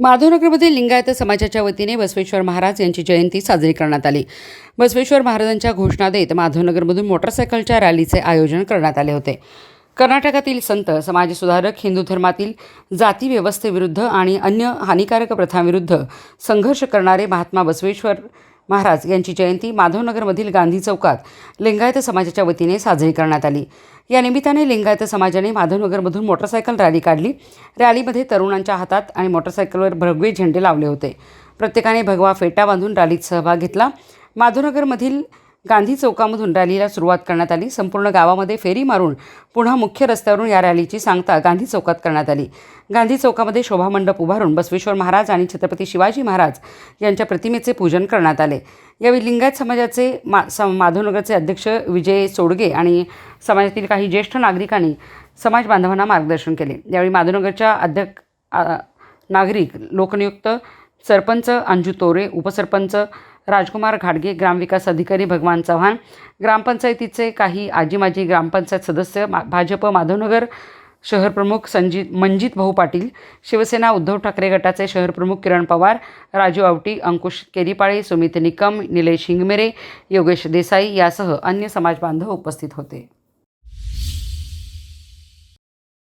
माधवनगरमध्ये लिंगायत समाजाच्या वतीने बसवेश्वर महाराज यांची जयंती साजरी करण्यात आली. बसवेश्वर महाराजांच्या घोषणा देत माधवनगरमधून मोटरसायकलच्या रॅलीचे आयोजन करण्यात आले होते. कर्नाटकातील संत समाजसुधारक हिंदू धर्मातील जाती व्यवस्थेविरुद्ध आणि अन्य हानिकारक प्रथांविरुद्ध संघर्ष करणारे महात्मा बसवेश्वर महाराज यांची जयंती माधवनगरमधील गांधी चौकात लिंगायत समाजाच्या वतीने साजरी करण्यात आली. या निमित्ताने लिंगायत समाजाने माधवनगरमधून मोटरसायकल रॅली काढली. रॅलीमध्ये तरुणांच्या हातात आणि मोटरसायकलवर भगवे झेंडे लावले होते. प्रत्येकाने भगवा फेटा बांधून रॅलीत सहभाग घेतला. माधवनगरमधील गांधी चौकामधून रॅलीला सुरुवात करण्यात आली. संपूर्ण गावामध्ये फेरी मारून पुन्हा मुख्य रस्त्यावरून या रॅलीची सांगता गांधी चौकात करण्यात आली. गांधी चौकामध्ये शोभामंडप उभारून बसवेश्वर महाराज आणि छत्रपती शिवाजी महाराज यांच्या प्रतिमेचे पूजन करण्यात आले. यावेळी लिंगायत समाजाचे मा माधवनगरचे अध्यक्ष विजय सोडगे आणि समाजातील काही ज्येष्ठ नागरिकांनी समाज बांधवांना मार्गदर्शन केले. यावेळी माधवनगरच्या अध्यक्ष नागरिक लोकनियुक्त सरपंच अंजू तोरे उपसरपंच राजकुमार घाडगे ग्रामविकास अधिकारी भगवान चव्हाण ग्रामपंचायतीचे काही आजी माजी ग्रामपंचायत सदस्य मा भाजप माधवनगर शहरप्रमुख संजित मंजित भाऊ पाटील शिवसेना उद्धव ठाकरे गटाचे शहरप्रमुख किरण पवार राजू आवटी अंकुश केरीपाळे सुमित निकम निलेश हिंगमेरे योगेश देसाई यासह अन्य समाजबांधव उपस्थित होते.